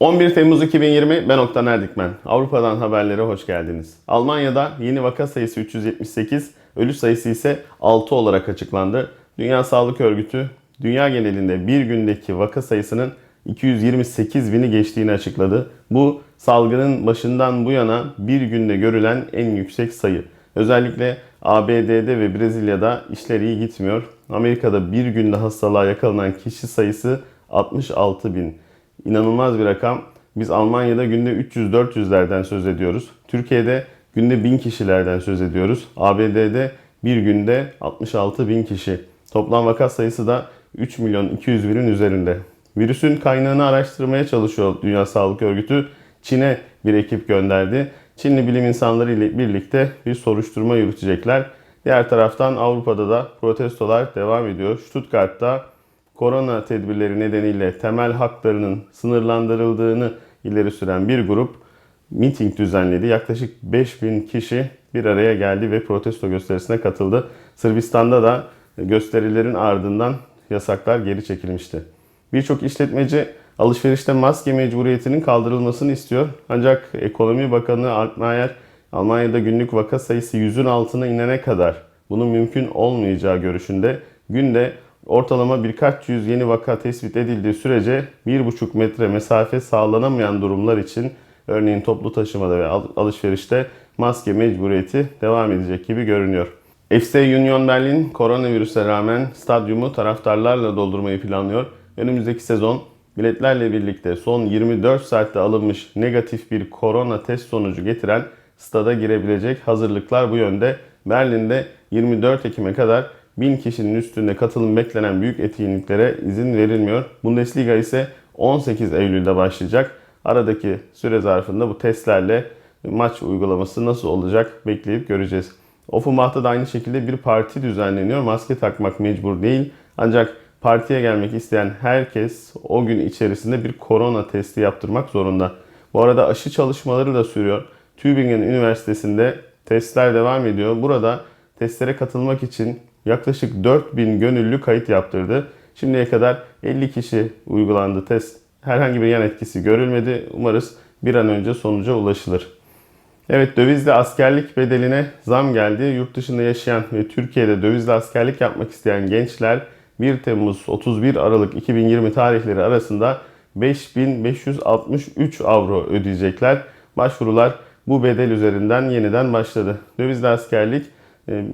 11 Temmuz 2020 ben Oktan Erdikmen. Avrupa'dan haberlere hoş geldiniz. Almanya'da yeni vaka sayısı 378, ölü sayısı ise 6 olarak açıklandı. Dünya Sağlık Örgütü dünya genelinde bir gündeki vaka sayısının 228 bini geçtiğini açıkladı. Bu salgının başından bu yana bir günde görülen en yüksek sayı. Özellikle ABD'de ve Brezilya'da işler iyi gitmiyor. Amerika'da bir günde hastalığa yakalanan kişi sayısı 66 bin. İnanılmaz bir rakam. Biz Almanya'da günde 300-400'lerden söz ediyoruz. Türkiye'de günde 1000 kişilerden söz ediyoruz. ABD'de bir günde 66 bin kişi. Toplam vaka sayısı da 3 milyon 200 binin üzerinde. Virüsün kaynağını araştırmaya çalışıyor Dünya Sağlık Örgütü. Çin'e bir ekip gönderdi. Çinli bilim insanları ile birlikte bir soruşturma yürütecekler. Diğer taraftan Avrupa'da da protestolar devam ediyor. Stuttgart'ta korona tedbirleri nedeniyle temel haklarının sınırlandırıldığını ileri süren bir grup miting düzenledi. Yaklaşık 5000 kişi bir araya geldi ve protesto gösterisine katıldı. Sırbistan'da da gösterilerin ardından yasaklar geri çekilmişti. Birçok işletmeci alışverişte maske mecburiyetinin kaldırılmasını istiyor. Ancak Ekonomi Bakanı Altmaier Almanya'da günlük vaka sayısı 100'ün altına inene kadar bunun mümkün olmayacağı görüşünde günde ortalama birkaç yüz yeni vaka tespit edildiği sürece 1,5 metre mesafe sağlanamayan durumlar için örneğin toplu taşımada ve alışverişte maske mecburiyeti devam edecek gibi görünüyor. FC Union Berlin koronavirüse rağmen stadyumu taraftarlarla doldurmayı planlıyor. Önümüzdeki sezon biletlerle birlikte son 24 saatte alınmış negatif bir korona test sonucu getiren stada girebilecek hazırlıklar bu yönde. Berlin'de 24 Ekim'e kadar 1000 kişinin üstünde katılım beklenen büyük etkinliklere izin verilmiyor. Bundesliga ise 18 Eylül'de başlayacak. Aradaki süre zarfında bu testlerle maç uygulaması nasıl olacak bekleyip göreceğiz. Offenbach'ta da aynı şekilde bir parti düzenleniyor. Maske takmak mecbur değil. Ancak partiye gelmek isteyen herkes o gün içerisinde bir korona testi yaptırmak zorunda. Bu arada aşı çalışmaları da sürüyor. Tübingen Üniversitesi'nde testler devam ediyor. Burada testlere katılmak için yaklaşık 4000 gönüllü kayıt yaptırdı. Şimdiye kadar 50 kişi uygulandı test. Herhangi bir yan etkisi görülmedi. Umarız bir an önce sonuca ulaşılır. Evet dövizli askerlik bedeline zam geldi. Yurt dışında yaşayan ve Türkiye'de dövizli askerlik yapmak isteyen gençler 1 Temmuz 31 Aralık 2020 tarihleri arasında 5563 avro ödeyecekler. Başvurular bu bedel üzerinden yeniden başladı. Dövizli askerlik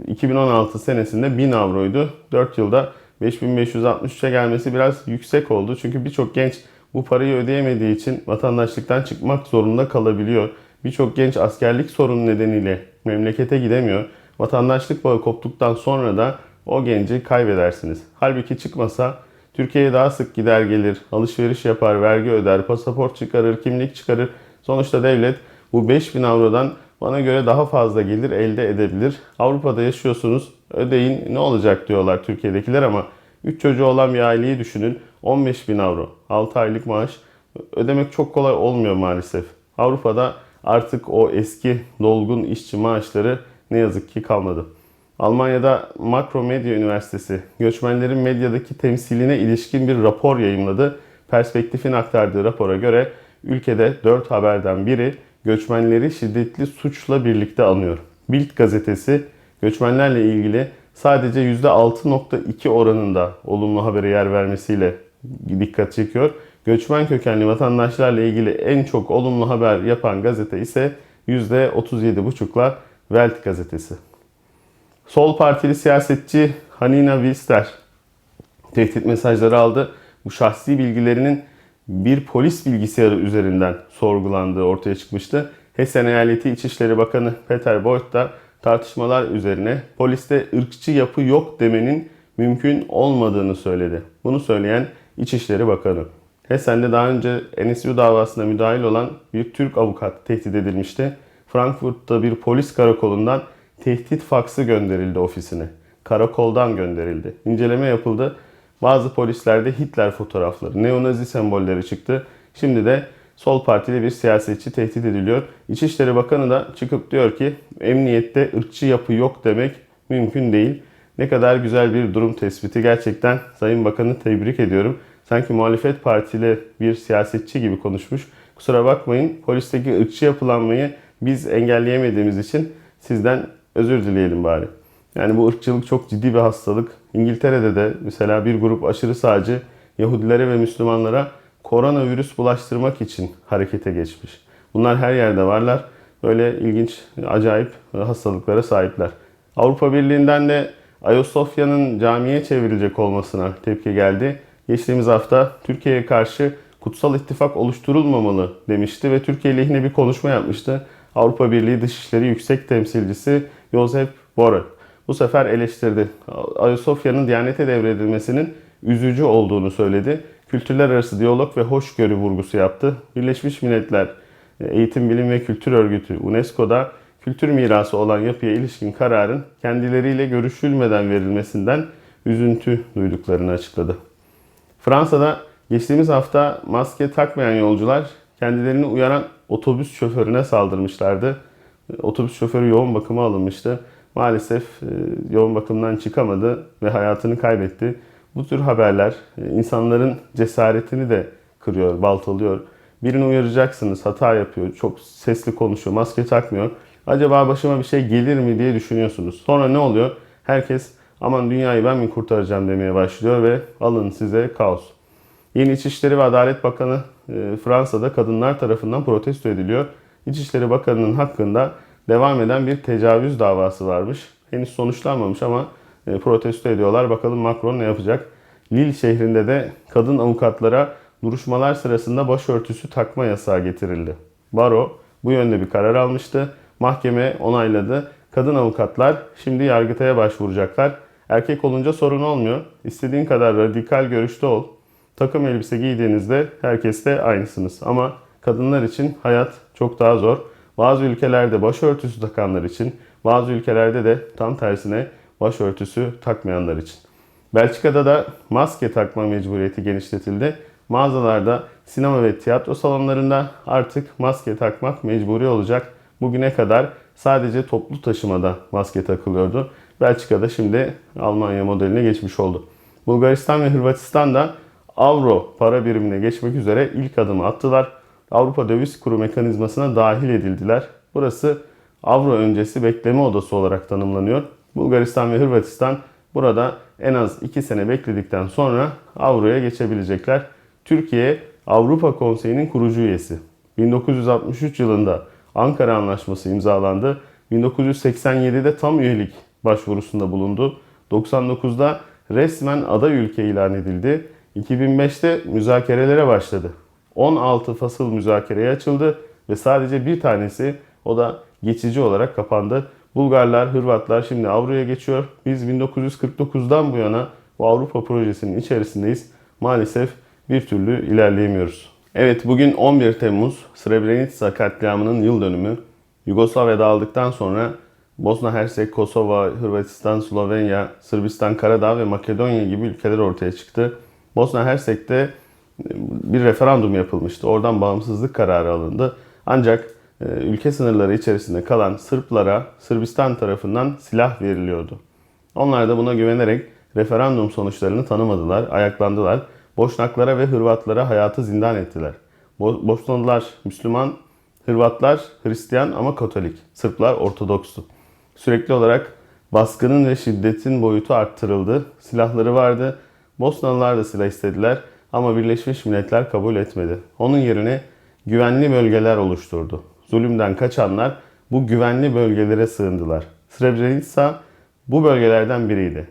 2016 senesinde 1000 avroydu. 4 yılda 5563'e gelmesi biraz yüksek oldu. Çünkü birçok genç bu parayı ödeyemediği için vatandaşlıktan çıkmak zorunda kalabiliyor. Birçok genç askerlik sorunu nedeniyle memlekete gidemiyor. Vatandaşlık bağı koptuktan sonra da o genci kaybedersiniz. Halbuki çıkmasa Türkiye'ye daha sık gider gelir, alışveriş yapar, vergi öder, pasaport çıkarır, kimlik çıkarır. Sonuçta devlet bu 5000 avrodan bana göre daha fazla gelir elde edebilir. Avrupa'da yaşıyorsunuz, ödeyin ne olacak diyorlar Türkiye'dekiler ama 3 çocuğu olan bir aileyi düşünün. 15 bin avro, 6 aylık maaş ödemek çok kolay olmuyor maalesef. Avrupa'da artık o eski dolgun işçi maaşları ne yazık ki kalmadı. Almanya'da Makromedya Üniversitesi göçmenlerin medyadaki temsiline ilişkin bir rapor yayımladı. Perspektif'in aktardığı rapora göre ülkede 4 haberden biri göçmenleri şiddetli suçla birlikte anıyor. Bild gazetesi göçmenlerle ilgili sadece %6.2 oranında olumlu habere yer vermesiyle dikkat çekiyor. Göçmen kökenli vatandaşlarla ilgili en çok olumlu haber yapan gazete ise %37.5'la Welt gazetesi. Sol partili siyasetçi Hanina Wister tehdit mesajları aldı. Bu şahsi bilgilerinin bir polis bilgisayarı üzerinden sorgulandığı ortaya çıkmıştı. Hessen Eyaleti İçişleri Bakanı Peter Boyd da tartışmalar üzerine poliste ırkçı yapı yok demenin mümkün olmadığını söyledi. Bunu söyleyen İçişleri Bakanı. Hessen'de daha önce NSU davasına müdahil olan bir Türk avukat tehdit edilmişti. Frankfurt'ta bir polis karakolundan tehdit faksı gönderildi ofisine. Karakoldan gönderildi. İnceleme yapıldı. Bazı polislerde Hitler fotoğrafları, neonazi sembolleri çıktı. Şimdi de sol partili bir siyasetçi tehdit ediliyor. İçişleri Bakanı da çıkıp diyor ki emniyette ırkçı yapı yok demek mümkün değil. Ne kadar güzel bir durum tespiti. Gerçekten Sayın Bakan'ı tebrik ediyorum. sanki muhalefet partili bir siyasetçi gibi konuşmuş. Kusura bakmayın polisteki ırkçı yapılanmayı biz engelleyemediğimiz için sizden özür dileyelim bari. Yani bu ırkçılık çok ciddi bir hastalık. İngiltere'de de mesela bir grup aşırı sağcı Yahudilere ve Müslümanlara koronavirüs bulaştırmak için harekete geçmiş. Bunlar her yerde varlar. Böyle ilginç, acayip hastalıklara sahipler. Avrupa Birliği'nden de Ayasofya'nın camiye çevrilecek olmasına tepki geldi. Geçtiğimiz hafta Türkiye'ye karşı kutsal ittifak oluşturulmamalı demişti ve Türkiye lehine bir konuşma yapmıştı. Avrupa Birliği Dışişleri Yüksek Temsilcisi Josep Borrell. Bu sefer eleştirdi. Ayasofya'nın Diyanet'e devredilmesinin üzücü olduğunu söyledi. Kültürler arası diyalog ve hoşgörü vurgusu yaptı. Birleşmiş Milletler Eğitim, Bilim ve Kültür Örgütü UNESCO'da kültür mirası olan yapıya ilişkin kararın kendileriyle görüşülmeden verilmesinden üzüntü duyduklarını açıkladı. Fransa'da geçtiğimiz hafta maske takmayan yolcular kendilerini uyaran otobüs şoförüne saldırmışlardı. Otobüs şoförü yoğun bakıma alınmıştı. Maalesef e, yoğun bakımdan çıkamadı ve hayatını kaybetti. Bu tür haberler e, insanların cesaretini de kırıyor, baltalıyor. Birini uyaracaksınız, hata yapıyor, çok sesli konuşuyor, maske takmıyor. Acaba başıma bir şey gelir mi diye düşünüyorsunuz. Sonra ne oluyor? Herkes aman dünyayı ben mi kurtaracağım demeye başlıyor ve alın size kaos. Yeni İçişleri ve Adalet Bakanı e, Fransa'da kadınlar tarafından protesto ediliyor. İçişleri Bakanı'nın hakkında devam eden bir tecavüz davası varmış. Henüz sonuçlanmamış ama e, protesto ediyorlar. Bakalım Macron ne yapacak? Lille şehrinde de kadın avukatlara duruşmalar sırasında başörtüsü takma yasağı getirildi. Baro bu yönde bir karar almıştı. Mahkeme onayladı. Kadın avukatlar şimdi yargıtaya başvuracaklar. Erkek olunca sorun olmuyor. İstediğin kadar radikal görüşte ol. Takım elbise giydiğinizde herkes de aynısınız. Ama kadınlar için hayat çok daha zor. Bazı ülkelerde başörtüsü takanlar için, bazı ülkelerde de tam tersine başörtüsü takmayanlar için. Belçika'da da maske takma mecburiyeti genişletildi. Mağazalarda, sinema ve tiyatro salonlarında artık maske takmak mecburi olacak. Bugüne kadar sadece toplu taşımada maske takılıyordu. Belçika'da şimdi Almanya modeline geçmiş oldu. Bulgaristan ve Hırvatistan da avro para birimine geçmek üzere ilk adımı attılar. Avrupa Döviz Kuru mekanizmasına dahil edildiler. Burası avro öncesi bekleme odası olarak tanımlanıyor. Bulgaristan ve Hırvatistan burada en az 2 sene bekledikten sonra avroya geçebilecekler. Türkiye Avrupa Konseyi'nin kurucu üyesi. 1963 yılında Ankara Anlaşması imzalandı. 1987'de tam üyelik başvurusunda bulundu. 99'da resmen aday ülke ilan edildi. 2005'te müzakerelere başladı. 16 fasıl müzakereye açıldı ve sadece bir tanesi o da geçici olarak kapandı. Bulgarlar, Hırvatlar şimdi Avro'ya geçiyor. Biz 1949'dan bu yana bu Avrupa projesinin içerisindeyiz. Maalesef bir türlü ilerleyemiyoruz. Evet bugün 11 Temmuz Srebrenica katliamının yıl dönümü. Yugoslavya dağıldıktan sonra Bosna Hersek, Kosova, Hırvatistan, Slovenya, Sırbistan, Karadağ ve Makedonya gibi ülkeler ortaya çıktı. Bosna Hersek'te bir referandum yapılmıştı. Oradan bağımsızlık kararı alındı. Ancak e, ülke sınırları içerisinde kalan Sırplara Sırbistan tarafından silah veriliyordu. Onlar da buna güvenerek referandum sonuçlarını tanımadılar, ayaklandılar. Boşnaklara ve Hırvatlara hayatı zindan ettiler. Bosnalılar Müslüman, Hırvatlar Hristiyan ama Katolik. Sırplar Ortodokstu. Sürekli olarak baskının ve şiddetin boyutu arttırıldı. Silahları vardı. Bosnalılar da silah istediler ama Birleşmiş Milletler kabul etmedi. Onun yerine güvenli bölgeler oluşturdu. Zulümden kaçanlar bu güvenli bölgelere sığındılar. Srebrenica bu bölgelerden biriydi.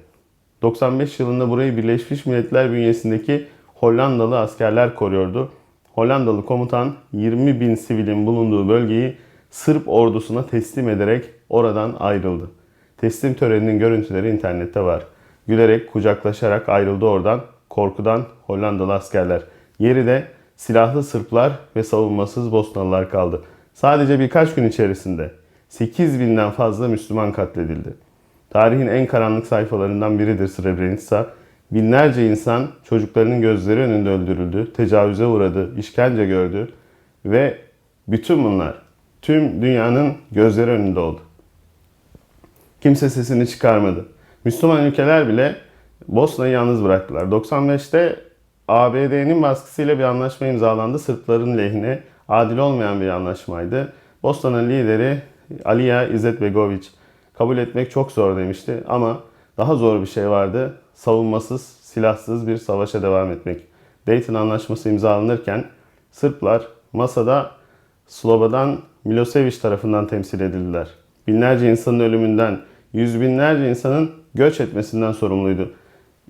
95 yılında burayı Birleşmiş Milletler bünyesindeki Hollandalı askerler koruyordu. Hollandalı komutan 20 bin sivilin bulunduğu bölgeyi Sırp ordusuna teslim ederek oradan ayrıldı. Teslim töreninin görüntüleri internette var. Gülerek, kucaklaşarak ayrıldı oradan. Korkudan Hollandalı askerler. Yeri de silahlı Sırplar ve savunmasız Bosnalılar kaldı. Sadece birkaç gün içerisinde 8 binden fazla Müslüman katledildi. Tarihin en karanlık sayfalarından biridir Srebrenica. Binlerce insan çocuklarının gözleri önünde öldürüldü, tecavüze uğradı, işkence gördü ve bütün bunlar tüm dünyanın gözleri önünde oldu. Kimse sesini çıkarmadı. Müslüman ülkeler bile Bosna'yı yalnız bıraktılar. 95'te ABD'nin baskısıyla bir anlaşma imzalandı. Sırpların lehine adil olmayan bir anlaşmaydı. Bosna'nın lideri Alija Izetbegovic kabul etmek çok zor demişti ama daha zor bir şey vardı. Savunmasız, silahsız bir savaşa devam etmek. Dayton Anlaşması imzalanırken Sırplar masada Slobodan Milosevic tarafından temsil edildiler. Binlerce insanın ölümünden, yüz binlerce insanın göç etmesinden sorumluydu.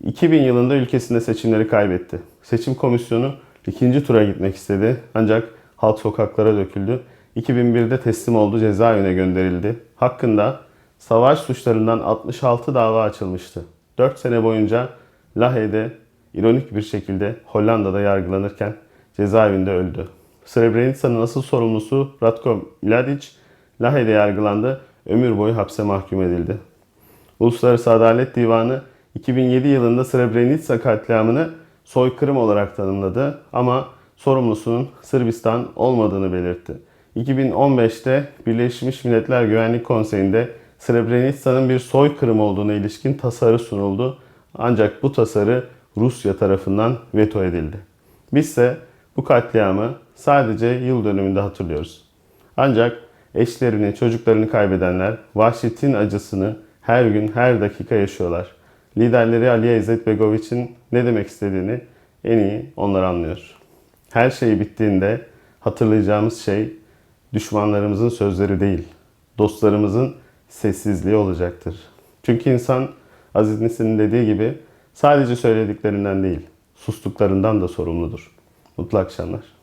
2000 yılında ülkesinde seçimleri kaybetti. Seçim komisyonu ikinci tura gitmek istedi ancak halk sokaklara döküldü. 2001'de teslim oldu, cezaevine gönderildi. Hakkında savaş suçlarından 66 dava açılmıştı. 4 sene boyunca Lahey'de ironik bir şekilde Hollanda'da yargılanırken cezaevinde öldü. Srebrenica'nın asıl sorumlusu Ratko Mladic Lahey'de yargılandı, ömür boyu hapse mahkum edildi. Uluslararası Adalet Divanı 2007 yılında Srebrenica katliamını soykırım olarak tanımladı ama sorumlusunun Sırbistan olmadığını belirtti. 2015'te Birleşmiş Milletler Güvenlik Konseyi'nde Srebrenica'nın bir soykırım olduğuna ilişkin tasarı sunuldu. Ancak bu tasarı Rusya tarafından veto edildi. Bizse bu katliamı sadece yıl dönümünde hatırlıyoruz. Ancak eşlerini, çocuklarını kaybedenler vahşetin acısını her gün, her dakika yaşıyorlar. Liderleri Aliye İzzet Begoviç'in ne demek istediğini en iyi onlar anlıyor. Her şey bittiğinde hatırlayacağımız şey düşmanlarımızın sözleri değil, dostlarımızın sessizliği olacaktır. Çünkü insan Aziz Nesin'in dediği gibi sadece söylediklerinden değil, sustuklarından da sorumludur. Mutlu akşamlar.